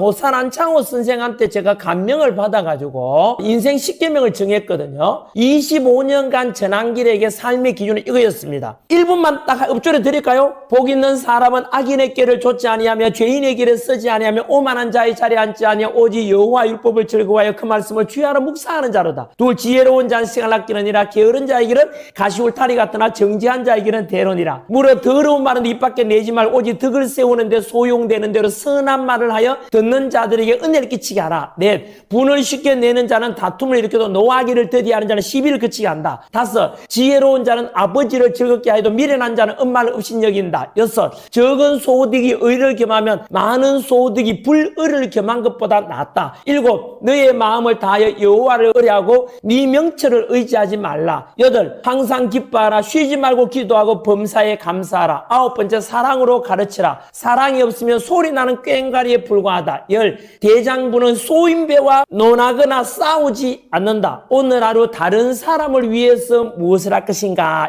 도산 안창호 선생한테 제가 감명을 받아가지고 인생 10계명을 정했거든요. 25년간 전환길에게 삶의 기준은 이거였습니다. 1분만 딱 읊조려 드릴까요? 복 있는 사람은 악인의 길을 좇지 아니하며 죄인의 길을 쓰지 아니하며 오만한 자의 자리에 앉지 아니하며 오직 여호와 율법을 즐거워하여 그 말씀을 주야로 묵상하는 자로다. 둘 지혜로운 자는 시간을 아끼느니라 게으른 자의 길은 가시울타리 같으나 정지한 자의 길은 대론이라. 물어 더러운 말은 입 밖에 내지 말고 오직 덕을 세우는데 소용되는 대로 선한 말을 하여 듣는 자들에게 은혜를 끼치게 하라. 넷 분을 쉽게 내는 자는 다툼을 일으켜도 노하기를 더디하는 자는 시비를 그치게 한다. 다섯 지혜로운 자는 아버지를 즐겁게 하여도 미련한 자는 엄마를 업신여긴다. 여섯 적은 소득이 의를 겸하면 많은 소득이 불의를 겸한 것보다 낫다. 일곱 너의 마음을 다하여 여호와를 의뢰하고 네 명철을 의지하지 말라. 여덟 항상 기뻐하라 쉬지 말고 기도하고 범사에 감사하라. 아홉 번째 사랑으로 가르치라. 사랑이 없으면 소리 나는 꽹과리에 불과하 다. 열 대장부는 소인배와 논하거나 싸우지 않는다. 오늘 하루 다른 사람을 위해서 무엇을 할 것인가?